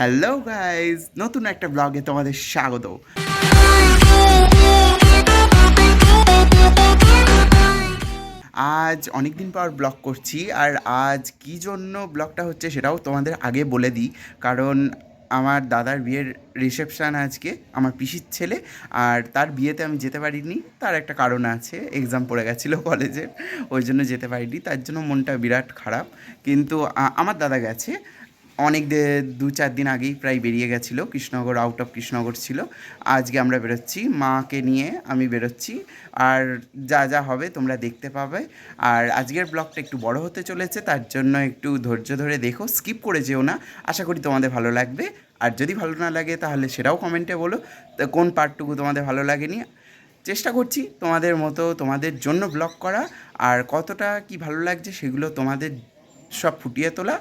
Hello guys নতুন একটা ব্লগে তোমাদের স্বাগত আজ অনেক দিন পর ব্লগ করছি, আর আজ কী জন্য ব্লগটা হচ্ছে সেটাও তোমাদের আগে বলে দিই। কারণ আমার দাদার বিয়ের রিসেপশান আজকে, আমার পিসির ছেলে, আর তার বিয়েতে আমি যেতে পারিনি। তার একটা কারণ আছে এক্সাম পড়ে গেছিল কলেজের ওই জন্য যেতে পারিনি। তার জন্য মনটা বিরাট খারাপ। কিন্তু আমার দাদা গেছে অনেক দে- চার দিন আগেই প্রায় বেরিয়ে গেছিল, কৃষ্ণনগর আউট অফ কৃষ্ণনগর ছিল। আজকে আমরা বেরোচ্ছি, মাকে নিয়ে আমি বেরোচ্ছি। আর যা যা হবে তোমরা দেখতে পাবে। আর আজকের ব্লগটা একটু বড় হতে চলেছে, তার জন্য একটু ধৈর্য ধরে দেখো স্কিপ করে যেও না। আশা করি তোমাদের ভালো লাগবে। আর যদি ভালো না লাগে, তাহলে সেটাও কমেন্টে বলো। কোন পার্টটুকু তোমাদের ভালো লাগেনি? চেষ্টা করছি তোমাদের মতো, তোমাদের জন্য ব্লগ করা। আর কতটা কি ভালো লাগছে, সেগুলো তোমাদের সব ফুটিয়ে তোলা।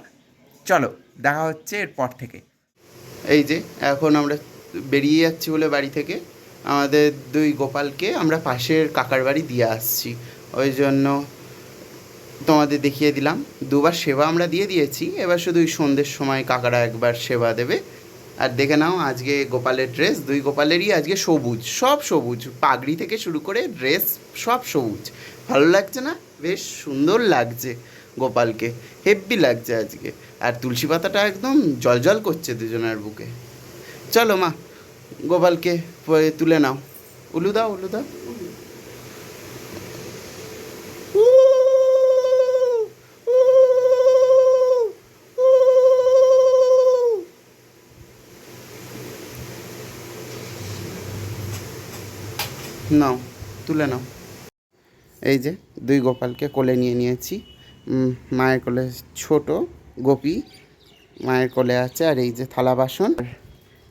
চলো। দেখা হচ্ছে এরপর থেকে। এই যে, এখন আমরা বেরিয়ে যাচ্ছি বলে বাড়ি থেকে। আমাদের দুই গোপালকে আমরা পাশের কাকার বাড়ি দিয়ে আসছি। ওই জন্য তোমাদের দেখিয়ে দিলাম। দুবার সেবা আমরা দিয়ে দিয়েছি। এবার শুধু সন্ধ্যের সময় কাকারা একবার সেবা দেবে। আর দেখে নাও, আজকে গোপালের ড্রেস দুই গোপালেরই আজকে সবুজ, সব সবুজ। পাগড়ি থেকে শুরু করে ড্রেস সব সবুজ। ভালো লাগছে না? বেশ সুন্দর লাগছে গোপালকে। হেব্বি লাগছে আজকে। আর তুলসী পাতাটা একদম জলজল করছে দুজনের বুকে। চলো মা, গোপালকে তুলে নাও। উলু দাও উলু দাও। নাও, তুলে নাও। এই যে দুই গোপালকে কোলে নিয়ে নিয়েছি। মায়ের কোলে ছোট। গোপী মায়ের কোলে আছে আর এই যে থালা বাসন।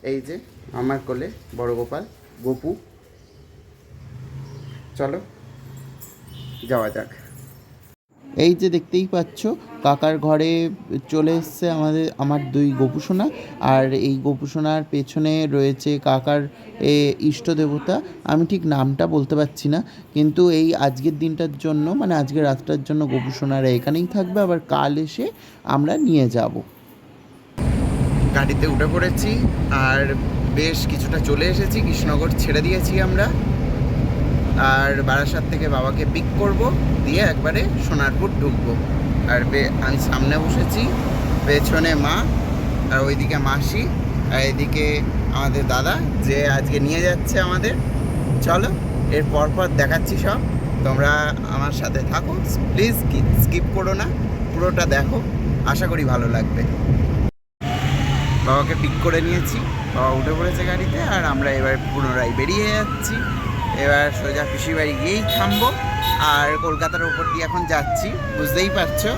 এই যে আমার কোলে বড় গোপাল, গোপু। চলো, যাওয়া যাক। এই যে দেখতেই পাচ্ছ কাকার ঘরে চলে এসছে আমাদের আমার দুই গোপুসোনা। আর এই গোপুসোনার পেছনে রয়েছে কাকার এ, ইষ্ট দেবতা। আমি ঠিক নামটা বলতে পারছি না কিন্তু এই আজকের দিনটার জন্য মানে আজকের রাতটার জন্য গোপুসোনারা এখানেই থাকবে। আবার কাল এসে আমরা নিয়ে যাব। গাড়িতে উঠে পড়েছি আর বেশ কিছুটা চলে এসেছি কৃষ্ণনগর ছেড়ে দিয়েছি আমরা। আর বারাসাত থেকে বাবাকে পিক করব, দিয়ে একবারে সোনারপুর ঢুকবো। আর আমি সামনে বসেছি, পেছনে মা, আর ওইদিকে মাসি, আর এদিকে আমাদের দাদা, যে আজকে নিয়ে যাচ্ছে আমাদের। চলো, এর পরপর দেখাচ্ছি সব। তোমরা আমার সাথে থাকো প্লিজ স্কিপ করো না, পুরোটা দেখো, আশা করি ভালো লাগবে। বাবাকে পিক করে নিয়েছি, বাবা উঠে পড়েছে গাড়িতে, আর আমরা এবার পুনরায় বেরিয়ে যাচ্ছি। এবার সোজা পিসির বাড়ি গিয়েই থামবো আর কলকাতার উপর দিয়ে এখন যাচ্ছি বুঝতেই পারছো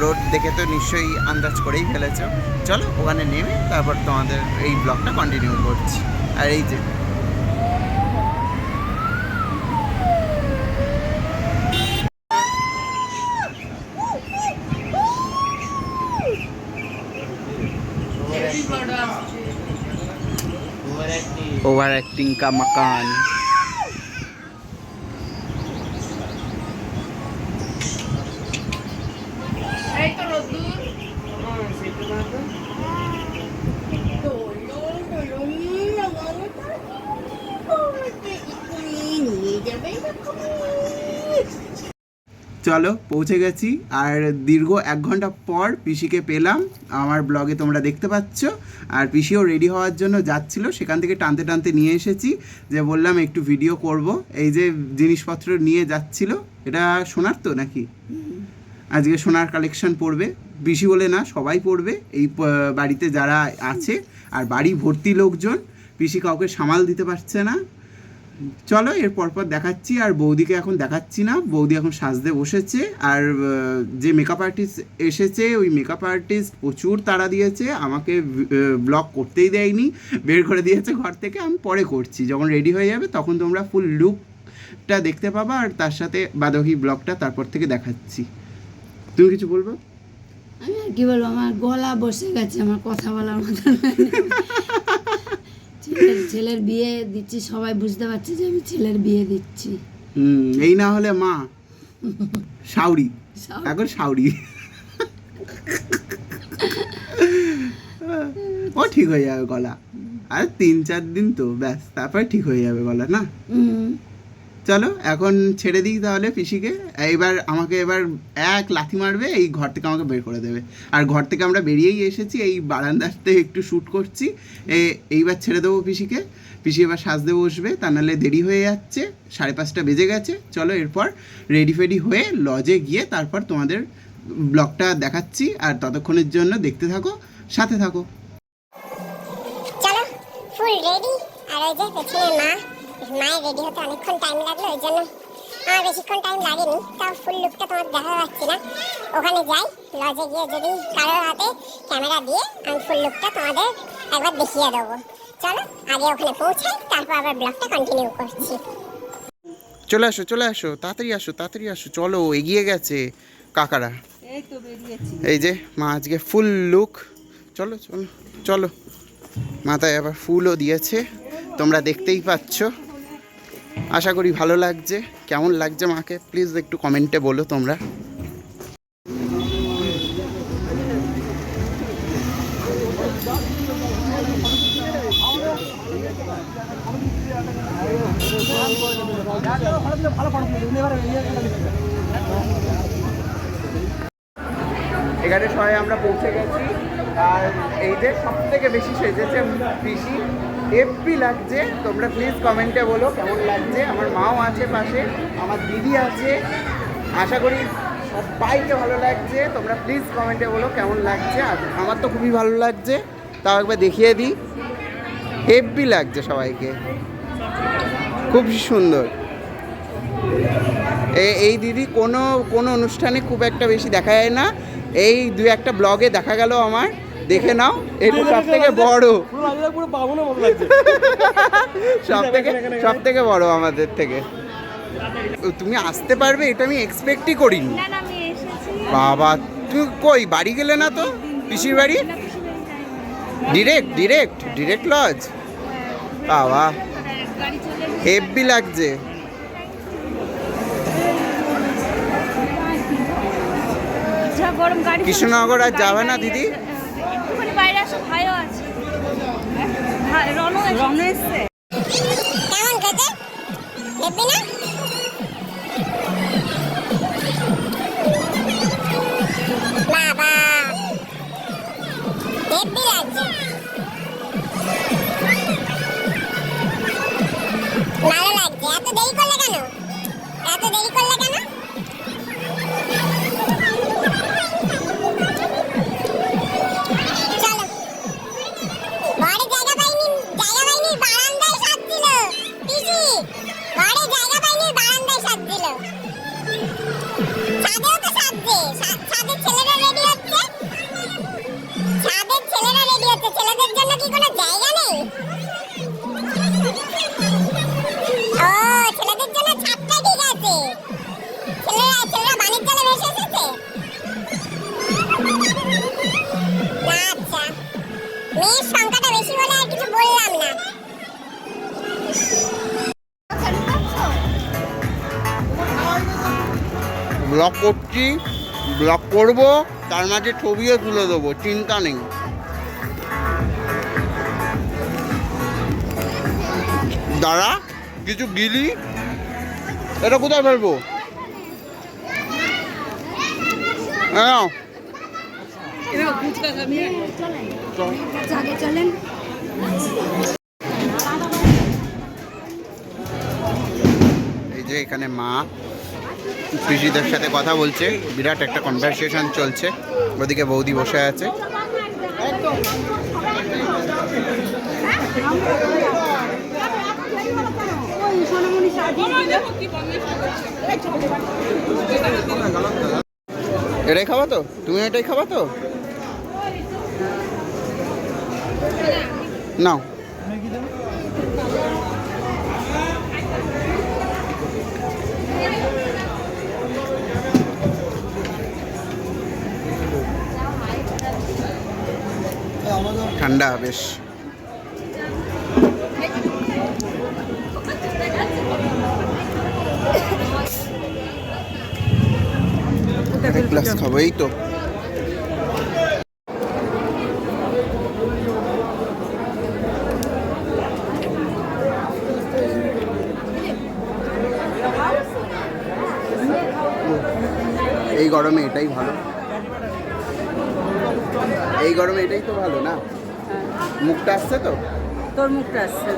রোড দেখে তো নিশ্চয়ই আন্দাজ করেই ফেলেছো চলো ওখানে নেমে তারপর তোমাদের এই ব্লগটা কন্টিনিউ করছি আর এই যে ओवर एक्टिंग का मकान চলো পৌঁছে গেছি। আর দীর্ঘ এক ঘণ্টা পর পিসিকে পেলাম। আমার ব্লগে তোমরা দেখতে পাচ্ছ। আর পিসিও রেডি হওয়ার জন্য যাচ্ছিল। সেখান থেকে টানতে টানতে নিয়ে এসেছি যে বললাম একটু ভিডিও করব। এই যে জিনিসপত্র নিয়ে যাচ্ছিল এটা সোনার তো নাকি? আজকে সোনার কালেকশন পড়বে। পিসি বলে না সবাই পড়বে। এই বাড়িতে যারা আছে আর বাড়ি ভর্তি লোকজন পিসি কাউকে সামাল দিতে পারছে না। চলো এর পরপর দেখাচ্ছি আর বৌদিকে এখন দেখাচ্ছি না। বৌদি এখন সাজতে বসেছে আর যে মেকআপ আর্টিস্ট এসেছে ওই মেকআপ আর্টিস্ট প্রচুর তাড়া দিয়েছে আমাকে ব্লগ করতেই দেয়নি বের করে দিয়েছে ঘর থেকে আমি পরে করছি। যখন রেডি হয়ে যাবে তখন তোমরা ফুল লুকটা দেখতে পাবা আর তার সাথে বাদকি ব্লগটা তারপর থেকে দেখাচ্ছি। তুমি কিছু বলব? আমি আর কি বলব আমার গলা বসে গেছে আমার কথা বলার মতো। ছেলের বিয়ে দিচ্ছি সবাই বুঝতে পারছে যে আমি ছেলের বিয়ে দিচ্ছি। হুম এই না হলে মা সাউরি এখন সাউরি ও ঠিক হয়ে যাবে গলা। আর তিন চার দিন তো ব্যাস তারপরে ঠিক হয়ে যাবে গলা না? হুম। চলো, এখন ছেড়ে দিই তাহলে পিসিকে। এইবার আমাকে এবার এক লাথি মারবে, এই ঘর থেকে আমাকে বের করে দেবে। আর ঘর থেকে আমরা বেরিয়েই এসেছি, এই বারান্দাতে একটু শ্যুট করছি। এইবার ছেড়ে দেবো পিসিকে। পিসি এবার সাজতে বসবে, তা নাহলে দেরি হয়ে যাচ্ছে, সাড়ে পাঁচটা বেজে গেছে। চলো এরপর রেডি ফেডি হয়ে লজে গিয়ে তারপর তোমাদের ব্লগটা দেখাচ্ছি, আর ততক্ষণের জন্য দেখতে থাকো, সাথে থাকো। চলো ফুল রেডি আর যে পেছনে মা। মায়ের রেডি হতে অনেকক্ষণ টাইম লাগল ওই জন্য আমার বেশিক্ষণ টাইম লাগেনি। তাও ফুল লুকটা তোমার দেখা পাচ্ছি না। ওখানে যাই লজে গিয়ে যদি কারোর হাতে ক্যামেরা দিয়ে আমি ফুল লুকটা তোমাদের একবার দেখিয়ে দেবো। চলো আগে ওখানে পৌঁছাই তারপর আবার ব্লগটা কন্টিনিউ করছি। চলে আসো চলে আসো তাড়াতাড়ি আসো তাড়াতাড়ি আসো। চলো এগিয়ে গেছে কাকারা। এই এই যে মা আজকে ফুল লুক চলো চলো চলো। মাথায় আবার ফুলও দিয়েছে তোমরা দেখতেই পাচ্ছ। আশা করি ভালো লাগছে। কেমন লাগছে মাকে? প্লিজ একটু কমেন্টে বলো তোমরা। এখানে সবাই আমরা পৌঁছে গেছি। আর এই যে সব থেকে বেশি সেজেছে পিসি এফপি লাগছে। তোমরা প্লিজ কমেন্টে বলো কেমন লাগছে। আমার মাও আছে পাশে, আমার দিদি আছে। আশা করি সবাইকে ভালো লাগছে। তোমরা প্লিজ কমেন্টে বলো কেমন লাগছে। আমার তো খুবই ভালো লাগছে। তাও একবার দেখিয়ে দিই। হেভি লাগছে সবাইকে। খুব সুন্দর। এই দিদি কোনো কোনো অনুষ্ঠানে খুব একটা বেশি দেখা যায় না। এই দু একটা ব্লগে দেখা গেল আমার। দেখে নাও এটা সব থেকে বড়। সব থেকে সব থেকে বড় আমাদের থেকে। তুমি আসতে পারবে এটা আমি এক্সপেক্টই করিনি। না না আমি এসেছি। বাবা তুই কই বাড়ি গেলে না তো? পিসির বাড়ি? ডিরেক্ট ডিরেক্ট ডিরেক্ট লজ বাবা হেভি লাগছে। কৃষ্ণনগর আর যাবে না দিদি? বাইরে আসো ভাইও আছে। রনও এসেছে। রনও এসছে। কেমন খেতে না? করছি ব্লগ করব, তার মাঝে ছবিও তুলে দেবো, চিন্তা নেই। দাঁড়া, কিছু গিলি? এটা কোথায় ফেলব? হ্যাঁ এই যে এখানে মা। পিসিদের সাথে কথা বলছে। বিরাট একটা কনভারসেশন চলছে। ওদিকে বৌদি বসে আছে। এটাই খাবা তো? তুমি এটাই খাবা তো? নাও। ঠান্ডা বেশ। এক তো। এই গরমে এটাই ভালো। গরমে এটাই তো ভালো না? মুখটা আসছে তো? তোর মুখটা আসছে।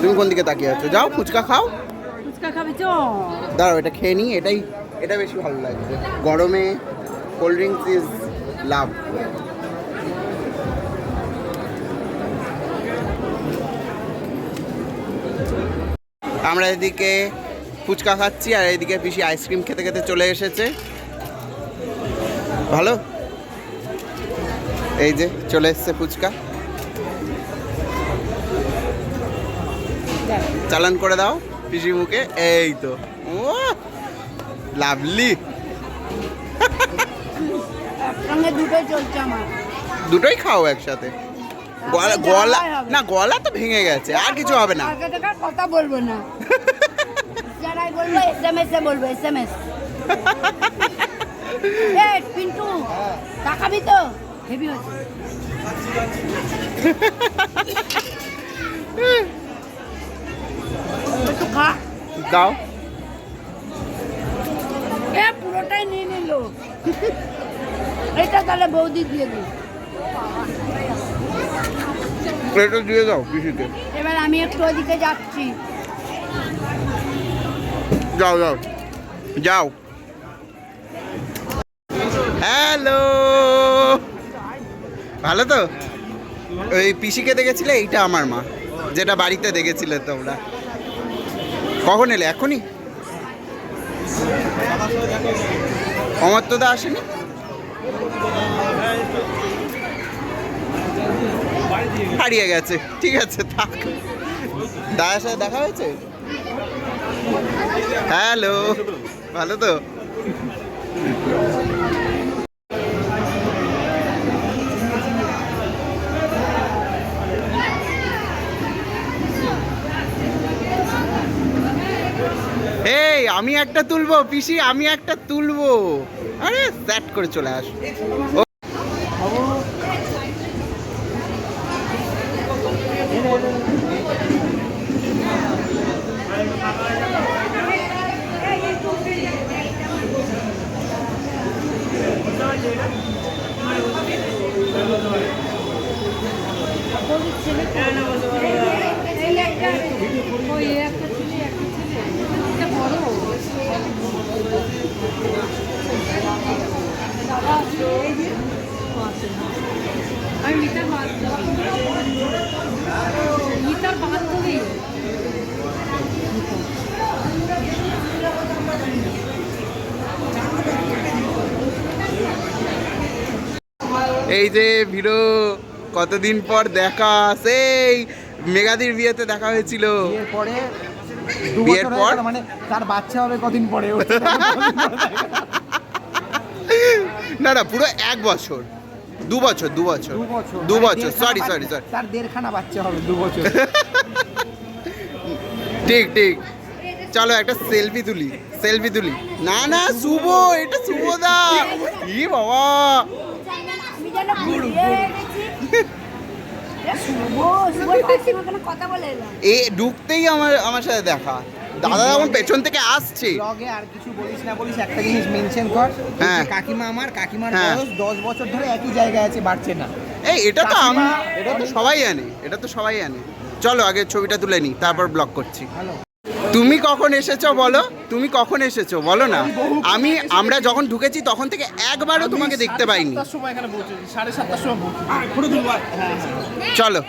তুমি কোন দিকে তাকিয়ে আছো? যাও ফুচকা খাও। ফুচকা খাবি চ দাঁড়াও এটা খেয়ে নিই এটাই এটা বেশি ভালো লাগছে। গরমে কোল্ড ড্রিঙ্কস ইজ লাভ। আমরা এদিকে ফুচকা খাচ্ছি আর এদিকে পিসি আইসক্রিম খেতে খেতে চলে এসেছে। ভালো? এই যে চলে এসছে ফুচকা। চালান করে দাও পিসি মুখে এই তো। লাভলি। দুটোই খাও একসাথে। গলা গলা না গলা তো ভেঙে গেছে আর কিছু হবে না। কথা বলব না। বলব এস এম এস এ বলব S M S A Pintu তাকাবি তো হেভি হচ্ছে একটু খা। দাও। এ পুরোটাই নিয়ে নিল। এটা তাহলে বৌদি দিয়ে দিই দিয়ে দাও পিসিকে এবার আমি একটু ওদিকে যাচ্ছি। যাও যাও। যাও। হ্যালো। ভালো তো? ওই পিসিকে দেখেছিলে? এইটা আমার মা, যেটা বাড়িতে দেখেছিলে তোমরা। কখন এলে? এখনই? অমর্তদা আসেনি? হারিয়ে গেছে। ঠিক আছে, থাক। দাদার সাথে দেখা হয়েছে? হ্যালো। ভালো তো? আমি একটা তুলবো পিসি আমি একটা তুলবো। আরে স্যাট করে চলে আস। ও। আমি মিটার মিটার বান্ধবী এই যে ভিড়ো কতদিন পর দেখা? সেই মেগাদির বিয়েতে দেখা হয়েছিল। পরে বিয়ের পর? মানে তার বাচ্চা হবে কদিন পরে? না না পুরো এক বছর। দু বছর দু বছর। দু বছর। সরি সরি সরি তার দেড়খানা বাচ্চা হবে দু বছর। ঠিক ঠিক। চলো একটা সেলফি তুলি সেলফি তুলি। না না শুভ এটা শুভ দা ই বাবা। এ ঢুকতেই আমার আমার সাথে দেখা। দাদা যখন পেছন থেকে আসছে। ব্লগে আর কিছু বলিস না বলিস একটা জিনিস মেনশন কর। হ্যাঁ। কাকিমা আমার কাকিমার হ্যাঁ। বয়স দশ বছর ধরে একই জায়গায় আছে বাড়ছে না। এই এটা তো আমি এটা তো সবাই জানে এটা তো সবাই জানে। চলো আগে ছবিটা তুলে নিই তারপর ব্লগ করছি। ভালো। তুমি কখন এসেছ বলো? তুমি কখন এসেছ? বলো না। আমি আমরা যখন ঢুকেছি তখন থেকে একবারও তোমাকে দেখতে পাইনি। হ্যাঁ হ্যাঁ। চলো।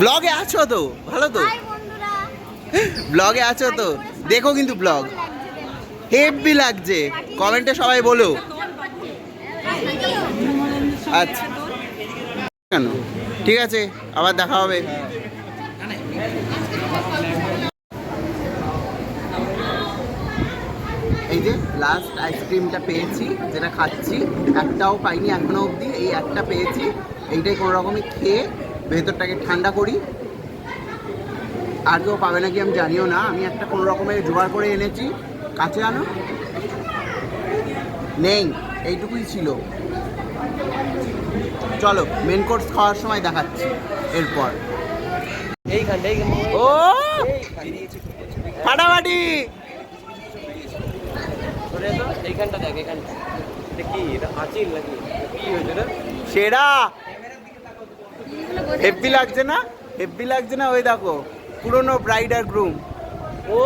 ব্লগে আছো তো? ভালো তো? ব্লগে আছো তো? দেখো কিন্তু ব্লগ। হেভি লাগছে। কমেন্টে সবাই বলো। আচ্ছা। কেন? ঠিক আছে আবার দেখা হবে। এই যে লাস্ট আইসক্রিমটা পেয়েছি যেটা খাচ্ছি একটাও পাইনি এখনও অবধি। এই একটা পেয়েছি এইটাই কোনো রকমই খেয়ে ভেতরটাকে ঠান্ডা করি। আর কেউ পাবে নাকি আমি জানিও না। আমি একটা কোনো রকমের জোগাড় করে এনেছি। কাছে আনো। নেই। এইটুকুই ছিল। চলো মেন কোর্স খাওয়ার সময় দেখাচ্ছি। এরপর। ও! ফাটাফাটি! এইখানটা হেব্বি লাগছে না? হেব্বি লাগছে না? ওই দেখো পুরনো ব্রাইড আর গ্রুম। ও!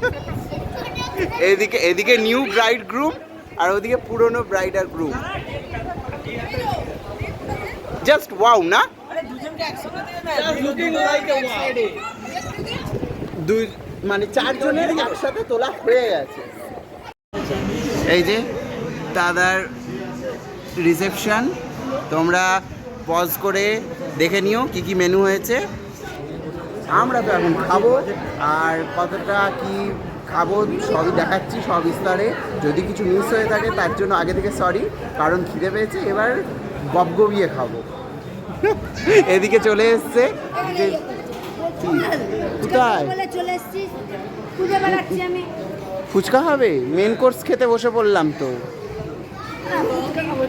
এদিকে এদিকে নিউ ব্রাইড গ্রুম আর ওদিকে পুরনো ব্রাইড আর গ্রুম জাস্ট ওয়াও না লুকিং লাইক এ ওয়াও দুই মানে চারজনের একসাথে তোলা হয়ে গেছে। এই যে দাদার রিসেপশন তোমরা পজ করে দেখে নিও কি কি মেনু হয়েছে। আমরা তো এখন খাব আর কতটা কি খাব সবই দেখাচ্ছি সব বিস্তারে। যদি কিছু মিস হয়ে থাকে তার জন্য আগে থেকে সরি কারণ খিদে পেয়েছে এবার গবগবিয়ে খাব। এদিকে চলে এসছে? কোথায় ফুচকা হবে? মেন কোর্স খেতে বসে পড়লাম তো।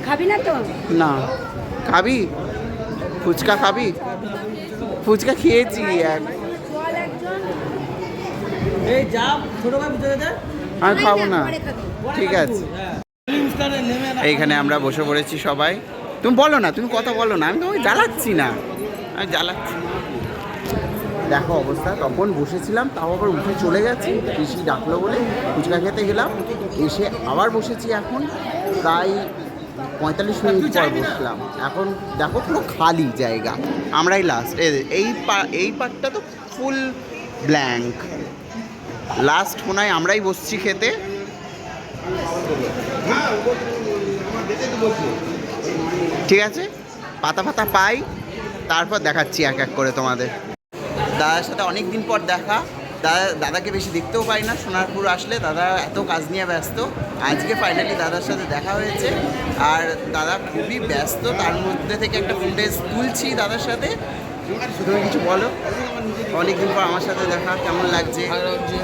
খাব। না তো? না। খাবি? ফুচকা খাবি? ফুচকা খেয়েছি এক। আমি খাব না। ঠিক আছে। এইখানে আমরা বসে পড়েছি সবাই। তুমি বলো না তুমি কথা বলো না। আমি তোমাকে জ্বালাচ্ছি না। আমি জ্বালাচ্ছি। না। দেখো অবস্থা তখন বসেছিলাম তাও আবার উঠে চলে গেছি পিসি ডাকলো বলে ফুচকা খেতে গেলাম এসে আবার বসেছি এখন প্রায় পঁয়তাল্লিশ মিনিট পর বসলাম। এখন দেখো পুরো খালি জায়গা। আমরাই লাস্ট এই পা- এই পার্টটা তো ফুল ব্ল্যাঙ্ক লাস্ট হয় আমরাই বসছি খেতে। ঠিক আছে? পাতা পাতা পাই তারপর দেখাচ্ছি এক এক করে তোমাদের। দাদার সাথে অনেক দিন পর দেখা। দাদা দাদাকে বেশি দেখতেও পাই না সোনারপুর আসলে দাদা এত কাজ নিয়ে ব্যস্ত। আজকে ফাইনালি দাদার সাথে দেখা হয়েছে। আর দাদা খুবই ব্যস্ত তার মধ্যে থেকে একটা ফুটেজ তুলছি দাদার সাথে। তুমি কিছু বলো? অনেক দিন পর আমার সাথে দেখা কেমন লাগছে? ভালো লাগছে।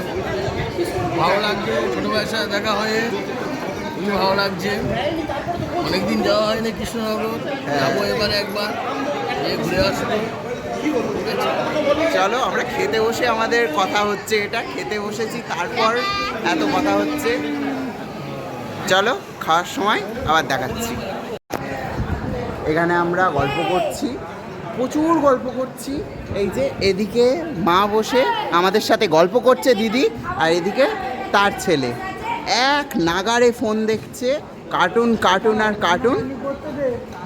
ভালো লাগছে ছোটো ভাইয়ের সাথে দেখা হয়ে খুবই ভালো লাগছে। অনেকদিন যাওয়া হয়নি কৃষ্ণনগর যাব এবারে একবার ঘুরে আসব। চলো, আমরা খেতে বসে আমাদের কথা হচ্ছে এটা, খেতে বসেছি, তারপর এত কথা হচ্ছে। চলো, খাওয়ার সময় আবার দেখাচ্ছি। এখানে আমরা গল্প করছি, প্রচুর গল্প করছি। এই যে এদিকে মা বসে আমাদের সাথে গল্প করছে দিদি, আর এদিকে তার ছেলে। এক নাগারে ফোন দেখছে, কার্টুন কার্টুন আর কার্টুন।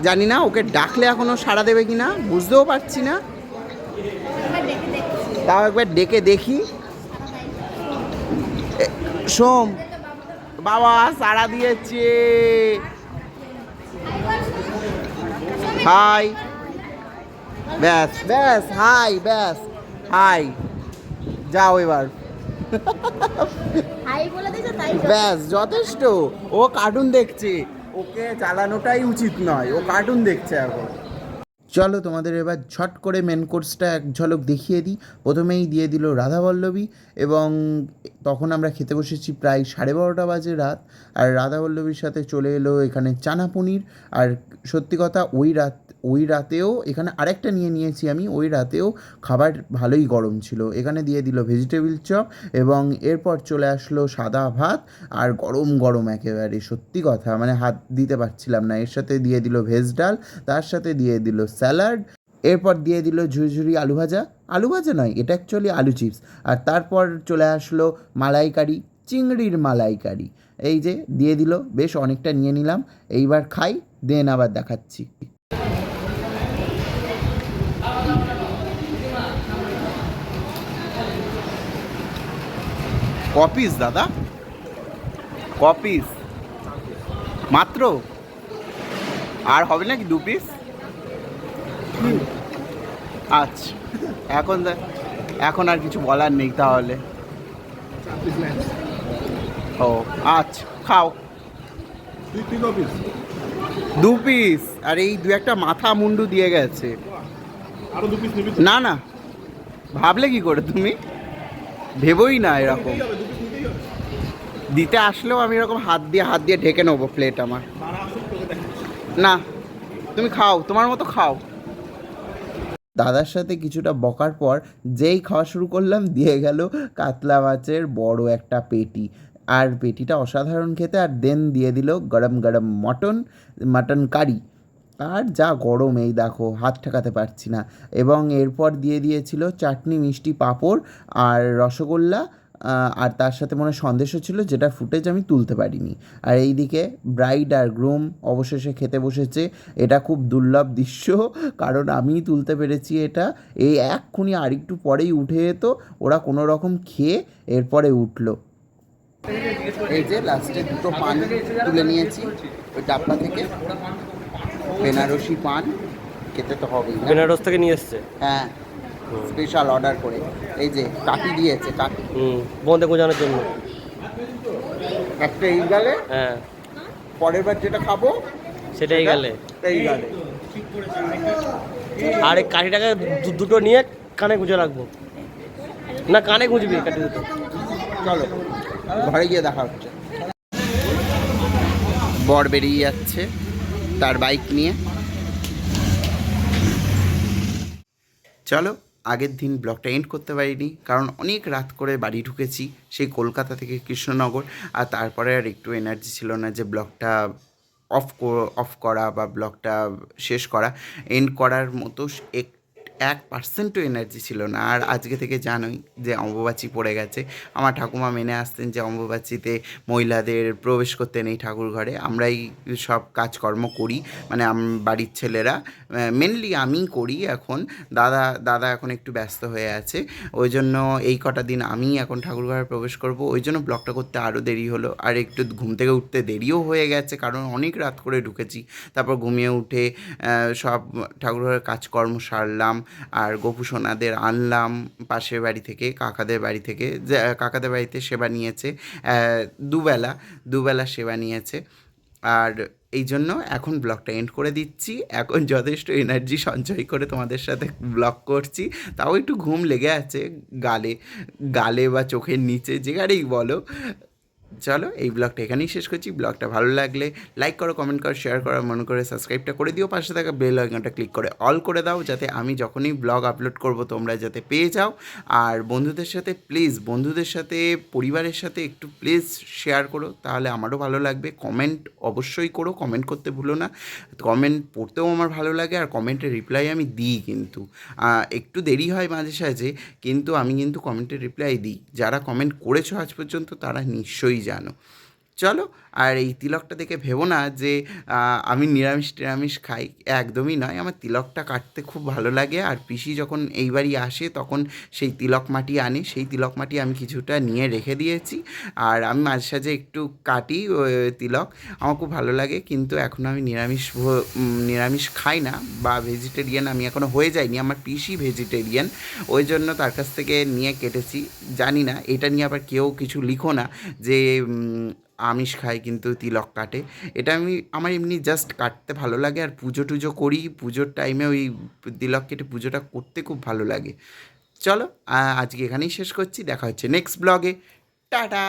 জানি না, ওকে ডাকলে এখনও সাড়া দেবে কি না বুঝতেও পারছি না। তাও একবার ডেকে দেখি। সোম বাবা সাড়া দিয়েছে। হাই। ব্যাস ব্যাস হাই ব্যাস হাই। যাও এবার। ব্যাস যথেষ্ট। ও কার্টুন দেখছে। ওকে চালানোটাই উচিত নয়। ও কার্টুন দেখছে এখন। চলো তোমাদের এবার ছট করে মেন কোর্সটা এক ঝলক দেখিয়ে দিই। প্রথমেই দিয়ে দিল রাধাবল্লভী এবং তখন আমরা খেতে বসেছি প্রায় সাড়ে বারোটা বাজে রাত। আর রাধাবল্লভীর সাথে চলে এলো এখানে চানা পনির। আর সত্যি কথা, ওই রাত, ওই রাতেও এখানে আরেকটা নিয়ে নিয়েছি আমি, ওই রাতেও খাবার ভালোই গরম ছিল। এখানে দিয়ে দিল ভেজিটেবিল চপ এবং এরপর চলে আসলো সাদা ভাত আর গরম গরম একেবারে। সত্যি কথা মানে হাত দিতে পারছিলাম না। এর সাথে দিয়ে দিল ভেজ ডাল, তার সাথে দিয়ে দিল স্যালাড, এরপর দিয়ে দিল ঝুরঝুরি আলু ভাজা। আলু ভাজা নয়, এটা অ্যাকচুয়ালি আলু চিপস আর তারপর চলে আসলো মালাইকারি, চিংড়ির মালাইকারি। এই যে, দিয়ে দিল, বেশ অনেকটা নিয়ে নিলাম। এইবার খাই, দেন আবার দেখাচ্ছি। কপিস, দাদা? কপিস। মাত্র? আর হবে নাকি দু পিস আচ্ছা। এখন এখন আর কিছু বলার নেই তাহলে। ও আচ্ছা খাও। দু পিস আর এই দু একটা মাথা মুন্ডু দিয়ে গেছে। না না। ভাবলে কি করে তুমি? ভেবোই না এরকম। দিতে আসলেও আমি এরকম হাত দিয়ে হাত দিয়ে ঢেকে নেব প্লেট আমার। না, তুমি খাও, তোমার মতো খাও। দাদার সাথে কিছুটা বকার পর যেই খাওয়া শুরু করলাম, দিয়ে গেল কাতলা মাছের বড় একটা পেটি। আর পেটিটা অসাধারণ খেতে, আর দেন দিয়ে দিল গরম গরম মটন, মাটন কারি। আর যা গরম এই দেখো, হাত ঠেকাতে পারছি না। এবং এরপর দিয়ে দিয়েছিল চাটনি মিষ্টি পাঁপড় আর রসগোল্লা আর তার সাথে মনে সন্দেশও ছিল যেটা ফুটেজ আমি তুলতে পারিনি। আর এইদিকে ব্রাইড আর গ্রুম অবশেষে খেতে বসেছে। এটা খুব দুর্লভ দৃশ্য কারণ আমি তুলতে পেরেছি এটা। এই এক্ষুনি আরেকটু পরেই উঠে যেত ওরা কোনো রকম খেয়ে এরপরে উঠল। এই যে লাস্টে দুটো পান তুলে নিয়েছি ওই ডাব্বা থেকে। বেনারসি পান খেতে তো হবেই বেনারস থেকে নিয়ে এসছে? হ্যাঁ। স্পেশাল অর্ডার করে। এই যে কাটি দিয়েছে কাটি হুম বোনদের গোজানোর জন্য। একটা এই গালে? হ্যাঁ। পরের বার যেটা খাব সেটাই গেলে। এই গালে। আর এই কাঠিটাকে দুটো নিয়ে কানে গুঁজে রাখব। না কানে গুঁজবি কাঠি দুটো। চলো ঘরে গিয়ে দেখা হচ্ছে। বর বেরিয়ে যাচ্ছে তার বাইক নিয়ে। চলো। আগের দিন ব্লগটা এন্ড করতে পারিনি, কারণ অনেক রাত করে বাড়ি ঢুকেছি সেই কলকাতা থেকে কৃষ্ণনগর, আর তারপরে আর একটু এনার্জি ছিল না যে ব্লগটা অফ অফ করা বা ব্লগটা শেষ করা। এন্ড করার মতো এক এক পার্সেন্টও এনার্জি ছিল না। আর আজকে থেকে জানোই যে অম্বুবাচি পড়ে গেছে। আমার ঠাকুমা মেনে আসতেন যে অম্বুবাচিতে মহিলাদের প্রবেশ করতে নেই ঠাকুর ঘরে। আমরাই সব কাজকর্ম করি। মানে বাড়ির ছেলেরা মেনলি আমিই করি এখন। দাদা দাদা এখন একটু ব্যস্ত হয়ে আছে। ওই জন্য এই কটা দিন আমি এখন ঠাকুর ঘরে প্রবেশ করব। ওই জন্য ব্লগটা করতে আরও দেরি হলো। আর একটু ঘুম থেকে উঠতে দেরিও হয়ে গেছে, কারণ অনেক রাত করে ঢুকেছি। তারপর ঘুমিয়ে উঠে সব ঠাকুরের কাজকর্ম সারলাম। আর গোপু সোনাদের আনলাম পাশের বাড়ি থেকে, কাকাদের বাড়ি থেকে। কাকাদের বাড়িতে সেবা নিয়েছে দুবেলা দুবেলা সেবা নিয়েছে। আর এই জন্য এখন ব্লগটা এন্ড করে দিচ্ছি। এখন যথেষ্ট এনার্জি সঞ্চয় করে তোমাদের সাথে ব্লগ করছি। তাও একটু ঘুম লেগে আছে গালে গালে বা চোখের নিচে যেখানেই বলো। চলো এই ব্লগটা এখানেই শেষ করছি। ব্লগটা ভালো লাগলে লাইক করো কমেন্ট করো শেয়ার করো মনে করে সাবস্ক্রাইবটা করে দিও। পাশে থাকা বেল আইকনটা ক্লিক করে অল করে দাও যাতে আমি যখনই ব্লগ আপলোড করব তোমরা যাতে পেয়ে যাও। আর বন্ধুদের সাথে প্লিজ বন্ধুদের সাথে, পরিবারের সাথে একটু প্লিজ শেয়ার করো। তাহলে আমারও ভালো লাগবে। কমেন্ট অবশ্যই করো কমেন্ট করতে ভুলো না। কমেন্ট পড়তেও আমার ভালো লাগে আর কমেন্টের রিপ্লাই আমি দিই কিন্তু। একটু দেরি হয় মাঝে সাঝে, কিন্তু আমি কিন্তু কমেন্টের রিপ্লাই দিই। যারা কমেন্ট করেছ আজ পর্যন্ত তারা নিশ্চয়ই জানো। চলো, আর এই তিলকটা দেখে ভেবো না যে আমি নিরামিষ টিরামিষ খাই, একদমই নয়। আমার তিলকটা কাটতে খুব ভালো লাগে, আর পিসি যখন এইবারই আসে, তখন সেই তিলক মাটি আনে। সেই তিলক মাটি আমি কিছুটা নিয়ে রেখে দিয়েছি, আর আমি মাঝে সাঝে একটু কাটি তিলক। আমার খুব ভালো লাগে, কিন্তু এখন আমি নিরামিষ নিরামিষ খাই না, বা ভেজিটেরিয়ান আমি এখনও হয়ে যাইনি, আমার পিসি ভেজিটেরিয়ান। ওই জন্য তার কাছ থেকে নিয়ে কেটেছি, জানি না, এটা নিয়ে আবার কেউ কিছু লিখো না যে আমিষ খাই কিন্তু তিলক কাটে। এটা আমি, আমার এমনি জাস্ট কাটতে ভালো লাগে আর পুজো টুজো করি। পুজোর টাইমে ওই তিলক কেটে পুজোটা করতে খুব ভালো লাগে। চলো আজকে এখানেই শেষ করছি। দেখা হচ্ছে নেক্সট ব্লগে টাটা!